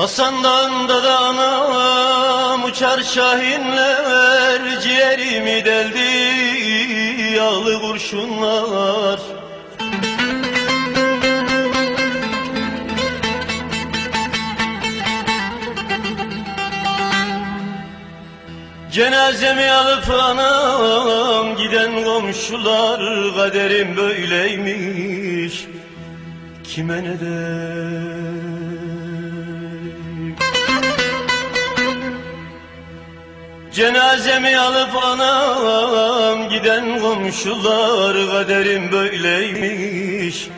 Hasan Dağı'nda da anam uçar şahinler Ciğerimi deldi yağlı kurşunlar. Cenazemi alıp anam giden komşular Kaderim böyleymiş kime ne der Cenazemi alıp anam giden komşular Kaderim böyleymiş.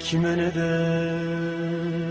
Kime ne der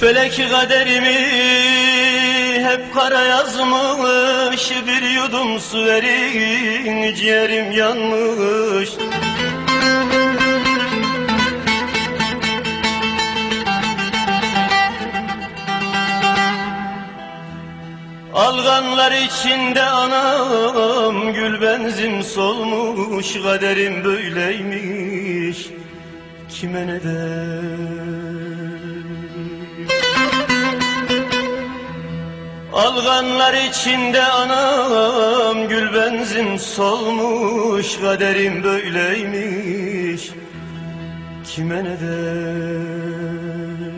Felek kaderimi hep kara yazmış Bir yudum su verin ciğerim yanmış. Alganlar içinde anam Gül benzin solmuş Kaderim böyleymiş. Kime ne der Alganlar içinde anam Gül benzin solmuş Kaderim böyleymiş. Kime ne der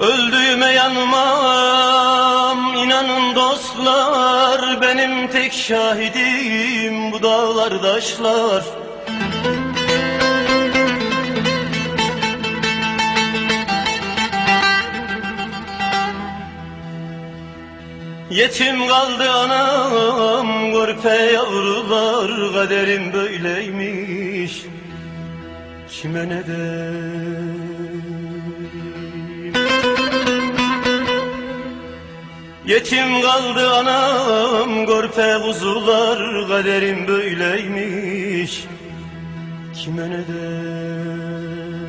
Öldüğüme yanmam inanın dostlar Benim tek şahidim bu dağlar taşlar. Yetim kaldı anam Görpe yavrular Kaderim böyleymiş. Kime ne der Yetim kaldı anam Görpe kuzular Kaderim böyleymiş. Kime ne der